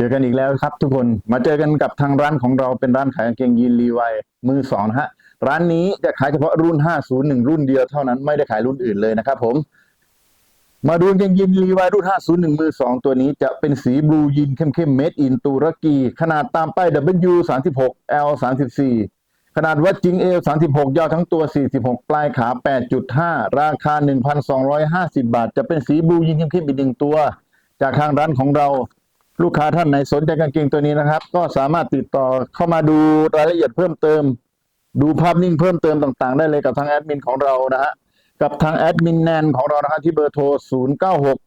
เจอกันอีกแล้วครับทุกคนมาเจอกันกับทางร้านของเราเป็นร้านขายกางเกงยีนรีไวายมือสองนะฮะร้านนี้จะขายเฉพาะรุ่น 501 รุ่นเดียวเท่านั้นไม่ได้ขายรุ่นอื่นเลยนะครับผม มาดูกางเกงยีนรีไวายรุ่น 501 มือสองตัวนี้จะเป็นสีบลูยีนเข้มๆเมดอินตุรกี ขนาดตามป้าย W 36 L 34ขนาดวัดจริง L 36 ยาวทั้งตัว 46 ปลายขา 8.5 ราคา 1,250 บาท จะเป็นสีบลูยีนเข้มๆอีกหนึ่งตัว จากทางร้านของเรา ลูกค้าท่านไหนสนใจกางเกงตัวนี้นะครับ ก็สามารถติดต่อเข้ามาดูรายละเอียดเพิ่มเติม ดูภาพนิ่งเพิ่มเติมต่างๆ ได้เลยกับทางแอดมินของเรานะฮะกับทางแอดมินแนนของเรานะฮะที่เบอร์โทร 0 9 6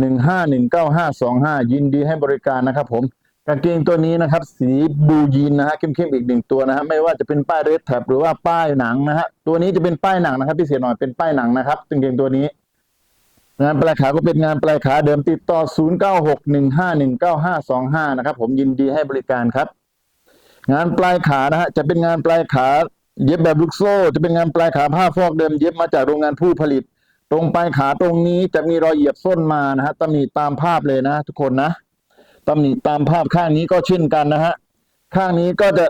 1 5 1 9 5 2 5 ยินดีให้บริการนะครับผมกางเกงตัวนี้นะครับ สีบลูยีนนะฮะเข้มๆอีกหนึ่งตัวนะฮะไม่ว่าจะเป็นป้ายเรดแท็บหรือว่าป้ายหนังนะฮะตัวนี้จะเป็นป้ายหนังนะครับพิเศษหน่อยเป็นป้ายหนังนะครับกางเกงตัวนี้ งานปลายขาก็เป็นงานปลายขาเดิมติดต่อ 0961519525 นะครับ ผมยินดีให้บริการครับ งานปลายขานะฮะจะเป็นงานปลายขา เย็บแบบลูกโซ่ จะเป็นงานปลายขาผ้าฟอกเดิมเย็บมาจากโรงงานผู้ผลิต ตรงปลายขาตรงนี้จะมีรอยเหยียบส้นมานะฮะตำหนิตามภาพเลยนะ ทุกคนนะตำหนิตามภาพข้างนี้ก็เช่นกันนะฮะข้างนี้ก็จะ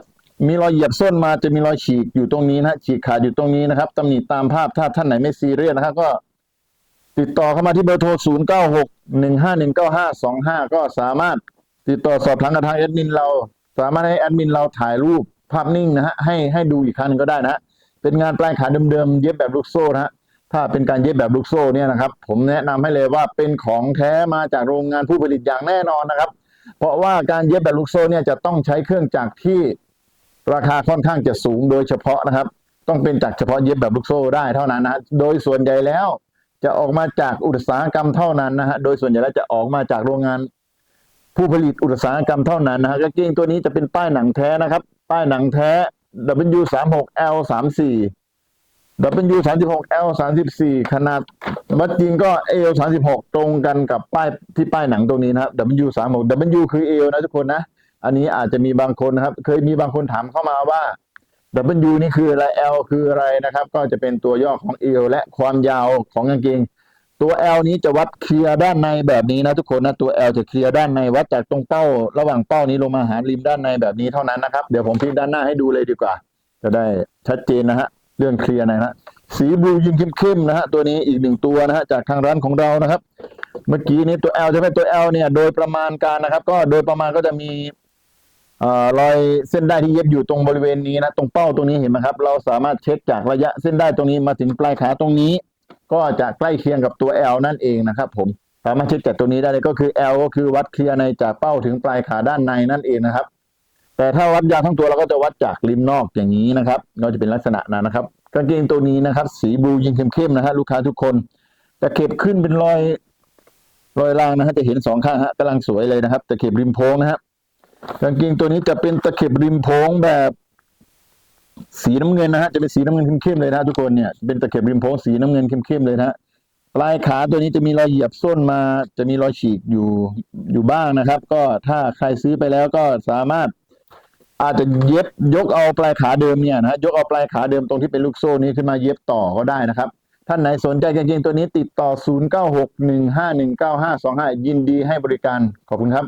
มีรอยเหยียบส้นมาจะมีรอยฉีกอยู่ตรงนี้นะฮะฉีกขาดอยู่ตรงนี้นะครับตำหนิตามภาพถ้าท่านไหนไม่ซีเรียสนะครับก็ ติดต่อเข้ามาที่เบอร์โทร 0 9 6 1 5 1 9 5 2 5 ก็สามารถติดต่อสอบถามกับทางแอดมินเรา สามารถให้แอดมินเราถ่ายรูปภาพนิ่งนะฮะให้ให้ดูอีกครั้งนึงก็ได้นะเป็นงานปลายขาเดิมๆเย็บแบบลูกโซ่นะฮะถ้าเป็นการเย็บแบบลูกโซ่เนี่ยนะครับ ผมแนะนำให้เลยว่าเป็นของแท้มาจากโรงงานผู้ผลิตอย่างแน่นอนนะครับ เพราะว่าการเย็บแบบลูกโซ่เนี่ยจะต้องใช้เครื่องจักรที่ราคาค่อนข้างจะสูงโดยเฉพาะนะครับ ต้องเป็นจักรเฉพาะเย็บแบบลูกโซ่ได้เท่านั้นนะโดยส่วนใหญ่แล้ว จะออกมาจากอุตสาหกรรมเท่านั้นนะฮะโดยส่วนใหญ่แล้วจะออกมาจากโรงงานผู้ผลิตอุตสาหกรรมเท่านั้นนะฮะกางเกงตัวนี้จะเป็นป้ายหนังแท้นะครับ ป้ายหนังแท้ W 3 6 L 3 4 W 3 6 L 3 4 ขนาดวัดจริงก็ L 3 6 ตรงกันกับป้ายที่ป้ายหนังตรงนี้นะครับ W 3 6 W คือ L นะทุกคนนะ อันนี้อาจจะมีบางคนนะครับ เคยมีบางคนถามเข้ามาว่า W นี่คืออะไร L คืออะไรนะครับ ก็จะเป็นตัวย่อของ L และความยาวของกางเกง ตัว L นี้จะวัดเคลียร์ด้านในแบบนี้นะทุกคนนะตัว L จะเคลียร์ด้านในวัดจากตรงเป้า ระหว่างเป้านี้ลงมาหาริมด้านในแบบนี้เท่านั้นนะครับ เดี๋ยวผมพลิกด้านหน้าให้ดูเลยดีกว่า จะได้ชัดเจนนะฮะเรื่องเคลียร์นะฮะสีบลูยิงเข้มๆนะฮะตัวนี้อีกหนึ่งตัวนะฮะจากทางร้านของเรานะครับ เมื่อกี้นี้ตัว L จะเป็นตัว L เนี่ยโดยประมาณการนะครับ ก็โดยประมาณก็จะมี รอยเส้นได้ที่เย็บอยู่ตรงบริเวณนี้นะ ตรงเป้าตรงนี้เห็นไหมครับ เราสามารถเช็คจากระยะเส้นได้ตรงนี้มาถึงปลายขาตรงนี้ ก็จะใกล้เคียงกับตัว L นั่นเองนะครับ ผมสามารถเช็คจากตัวนี้ได้เลยก็คือ L ก็คือวัดเคลียร์ในจากเป้าถึงปลายขาด้านในนั่นเองนะครับ แต่ถ้าวัดยาวทั้งตัวเราก็จะวัดจากริมนอกอย่างนี้นะครับก็จะเป็นลักษณะนั้นนะครับกางเกงตัวนี้นะครับ สีบลูยิงเข้มๆนะฮะลูกค้าทุกคนจะเข็บขึ้นเป็นรอยรอยรางนะฮะจะเห็นสองข้างฮะกำลังสวยเลยนะครับตะเข็บริมโพงนะฮะ กางเกงตัวนี้จะเป็นตะเข็บริมโพงแบบ สีน้ำเงินนะฮะจะเป็นสีน้ำเงินเข้มๆเลยนะทุกคนเนี่ยเป็นตะเข็บริมโพงสีน้ำเงินเข้มๆเลยนะปลายขาตัวนี้จะมีรอยเหยียบส้นมา จะมีรอยฉีกอยู่อยู่บ้างนะครับ ก็ถ้าใครซื้อไปแล้วก็สามารถอาจจะเย็บยกเอาปลายขาเดิมเนี่ยนะยกเอาปลายขาเดิมตรงที่เป็นลูกโซ่นี้ขึ้นมาเย็บต่อก็ได้นะครับ ท่านไหนสนใจกางเกงตัวนี้ติดต่อ 0961519525 ยินดีให้บริการขอบคุณครับ